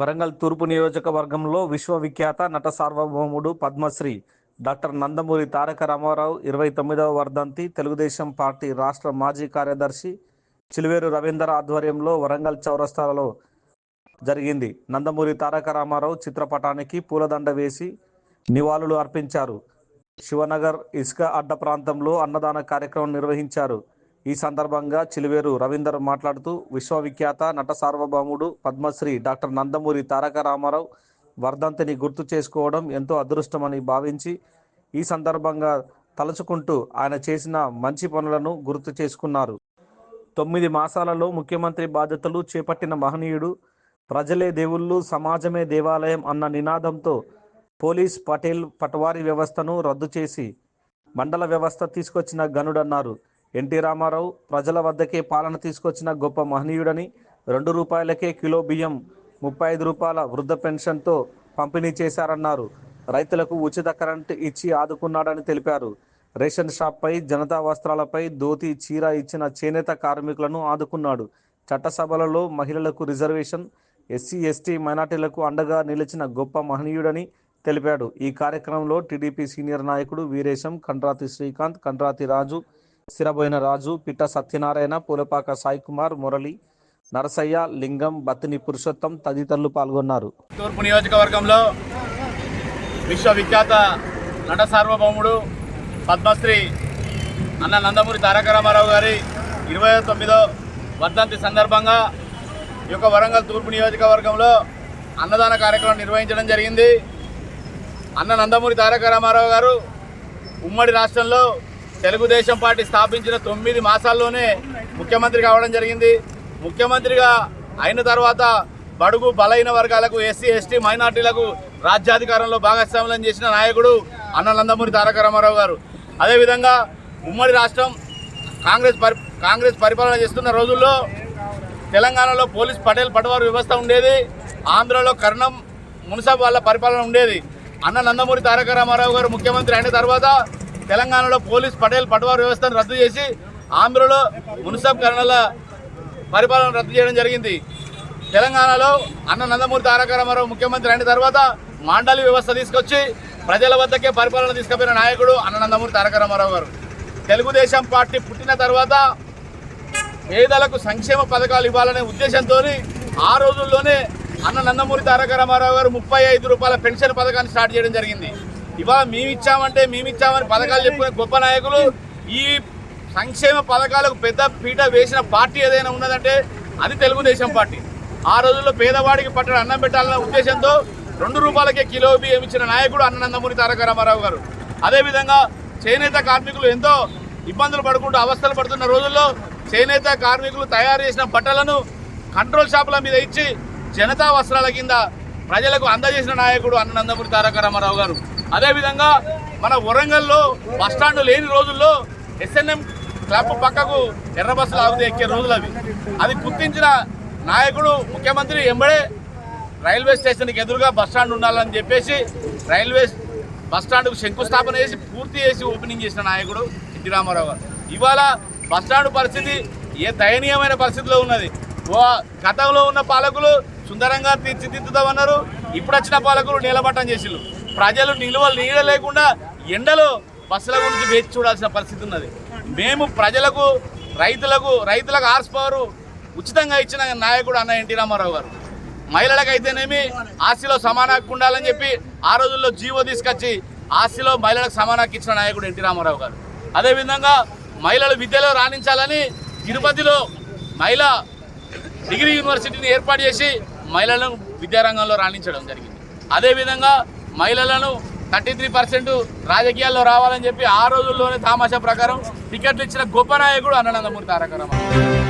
వరంగల్ తూర్పు నియోజకవర్గంలో విశ్వవిఖ్యాత నట సార్వభౌముడు పద్మశ్రీ డాక్టర్ నందమూరి తారక రామారావు ఇరవై తొమ్మిదవ వర్ధంతి తెలుగుదేశం పార్టీ రాష్ట్ర మాజీ కార్యదర్శి చిలువేరు రవీందర్ ఆధ్వర్యంలో వరంగల్ చౌరస్తాలో జరిగింది. నందమూరి తారక రామారావు చిత్రపటానికి పూలదండ వేసి నివాళులు అర్పించారు. శివనగర్ ఇసుక అడ్డ ప్రాంతంలో అన్నదాన కార్యక్రమం నిర్వహించారు. ఈ సందర్భంగా చిలువేరు రవీందర్ మాట్లాడుతూ విశ్వవిఖ్యాత నట సార్వభౌముడు పద్మశ్రీ డాక్టర్ నందమూరి తారక రామారావు వర్ధంతిని గుర్తు చేసుకోవడం ఎంతో అదృష్టమని భావించి ఈ సందర్భంగా తలుచుకుంటూ ఆయన చేసిన మంచి పనులను గుర్తు చేసుకున్నారు. తొమ్మిది మాసాలలో ముఖ్యమంత్రి బాధ్యతలు చేపట్టిన మహనీయుడు ప్రజలే దేవుళ్ళు సమాజమే దేవాలయం అన్న నినాదంతో పోలీస్ పటేల్ పటవారీ వ్యవస్థను రద్దు చేసి మండల వ్యవస్థ తీసుకొచ్చిన గనుడన్నారు. ఎన్టీ రామారావు ప్రజల వద్దకే పాలన తీసుకొచ్చిన గొప్ప మహనీయుడని రెండు రూపాయలకే కిలో బియ్యం ముప్పై ఐదు రూపాయల వృద్ధ పెన్షన్తో పంపిణీ చేశారన్నారు. రైతులకు ఉచిత కరెంట్ ఇచ్చి ఆదుకున్నాడని తెలిపారు. రేషన్ షాప్పై జనతా వస్త్రాలపై ధోతి చీర ఇచ్చిన చేనేత కార్మికులను ఆదుకున్నాడు. చట్టసభలలో మహిళలకు రిజర్వేషన్ ఎస్సీ ఎస్టీ మైనార్టీలకు అండగా నిలిచిన గొప్ప మహనీయుడని తెలిపాడు. ఈ కార్యక్రమంలో టీడీపీ సీనియర్ నాయకుడు వీరేశం కండ్రాతి శ్రీకాంత్ కండ్రాతి రాజు సిరబోయిన రాజు పిట్ట సత్యనారాయణ పూలపాక సాయి కుమార్ మురళి నరసయ్య లింగం బత్తిని పురుషోత్తం తదితరులు పాల్గొన్నారు. తూర్పు నియోజకవర్గంలో విశ్వవిఖ్యాత నట సార్వభౌముడు పద్మశ్రీ అన్న నందమూరి తారక రామారావు గారి ఇరవై తొమ్మిదో వర్ధంతి సందర్భంగా ఈ యొక్క వరంగల్ తూర్పు నియోజకవర్గంలో అన్నదాన కార్యక్రమం నిర్వహించడం జరిగింది. అన్న నందమూరి తారక రామారావు గారు ఉమ్మడి రాష్ట్రంలో తెలుగుదేశం పార్టీ స్థాపించిన తొమ్మిది మాసాల్లోనే ముఖ్యమంత్రి కావడం జరిగింది. ముఖ్యమంత్రిగా అయిన తర్వాత బడుగు బలైన వర్గాలకు ఎస్సీ ఎస్టీ మైనార్టీలకు రాజ్యాధికారంలో భాగస్వామ్యం చేసిన నాయకుడు అన్న నందమూరి తారక రామారావు గారు. అదేవిధంగా ఉమ్మడి రాష్ట్రం కాంగ్రెస్ పరి కాంగ్రెస్ పరిపాలన చేస్తున్న రోజుల్లో తెలంగాణలో పోలీస్ పటేల్ పటవారు వ్యవస్థ ఉండేది. ఆంధ్రలో కర్ణం మున్సబ్ వాళ్ళ పరిపాలన ఉండేది. అన్న నందమూరి తారక రామారావు గారు ముఖ్యమంత్రి అయిన తర్వాత తెలంగాణలో పోలీస్ పటేల్ పటవారు వ్యవస్థను రద్దు చేసి ఆంధ్రలో మున్సబ్ కర్ణల పరిపాలన రద్దు చేయడం జరిగింది. తెలంగాణలో అన్న నందమూరి తారక రామారావు ముఖ్యమంత్రి అయిన తర్వాత మాండలి వ్యవస్థ తీసుకొచ్చి ప్రజల వద్దకే పరిపాలన తీసుకుపోయిన నాయకుడు అన్న నందమూరి తారక రామారావు గారు. తెలుగుదేశం పార్టీ పుట్టిన తర్వాత పేదలకు సంక్షేమ పథకాలు ఇవ్వాలనే ఉద్దేశంతో ఆ రోజుల్లోనే అన్న నందమూరి తారక రామారావు గారు ముప్పై ఐదు రూపాయల పెన్షన్ పథకాన్ని స్టార్ట్ చేయడం జరిగింది. ఇవాళ మేమిచ్చామంటే మేమిచ్చామని పథకాలు చెప్పుకునే గొప్ప నాయకులు. ఈ సంక్షేమ పథకాలకు పెద్ద పీట వేసిన పార్టీ ఏదైనా ఉన్నదంటే అది తెలుగుదేశం పార్టీ. ఆ రోజుల్లో పేదవాడికి పట్టణ అన్నం పెట్టాలన్న ఉద్దేశంతో రెండు రూపాయలకే కిలో బియ్యం ఇచ్చిన నాయకుడు అన్ననందమూరి తారక రామారావు గారు. అదేవిధంగా చేనేత కార్మికులు ఎంతో ఇబ్బందులు పడుకుంటూ అవస్థలు పడుతున్న రోజుల్లో చేనేత కార్మికులు తయారు చేసిన బట్టలను కంట్రోల్ షాపుల మీద ఇచ్చి జనతా వస్త్రాల కింద ప్రజలకు అందజేసిన నాయకుడు అన్న నందమూరి తారక రామారావు గారు. అదేవిధంగా మన వరంగల్లో బస్టాండ్ లేని రోజుల్లో ఎస్ఎన్ఎం క్లబ్ పక్కకు ఎర్ర బస్సులు ఆగుతూ ఎక్కే రోజులు అవి. అది గుర్తించిన నాయకుడు ముఖ్యమంత్రి ఎంబడే రైల్వే స్టేషన్కి ఎదురుగా బస్టాండ్ ఉండాలని చెప్పేసి రైల్వే బస్టాండ్కు శంకుస్థాపన చేసి పూర్తి చేసి ఓపెనింగ్ చేసిన నాయకుడు ఎన్టీ రామారావు గారు. ఇవాళ బస్టాండ్ పరిస్థితి ఏ దయనీయమైన పరిస్థితిలో ఉన్నది? ఓ గతంలో ఉన్న పాలకులు సుందరంగా తీర్చిదిద్దుతామన్నారు ఇప్పుడు వచ్చిన పాలకులు నీలమట్టం చేసిళ్ళు. ప్రజలు నిలువ నీడ లేకుండా ఎండలో బస్సుల గురించి వేచి చూడాల్సిన పరిస్థితి ఉన్నది. మేము ప్రజలకు రైతులకు రైతులకు హార్స్ పవర్ ఉచితంగా ఇచ్చిన నాయకుడు అన్న ఎన్టీ రామారావు గారు. మహిళలకైతేనేమి ఆస్తిలో సమాన హక్కు ఉండాలని చెప్పి ఆ రోజుల్లో జీవో తీసుకొచ్చి ఆస్తిలో మహిళలకు సమాన హక్కు ఇచ్చిన నాయకుడు ఎన్టీ రామారావు గారు. అదేవిధంగా మహిళలు విద్యలో రాణించాలని తిరుపతిలో మహిళ డిగ్రీ యూనివర్సిటీని ఏర్పాటు చేసి మహిళలను విద్యారంగంలో రాణించడం జరిగింది. అదేవిధంగా మహిళలను థర్టీ త్రీ పర్సెంట్ రాజకీయాల్లో రావాలని చెప్పి ఆ రోజుల్లోనే తామాషా ప్రకారం టికెట్లు ఇచ్చిన గొప్ప నాయకుడు అన్ననందమూరి తారక రామారావు.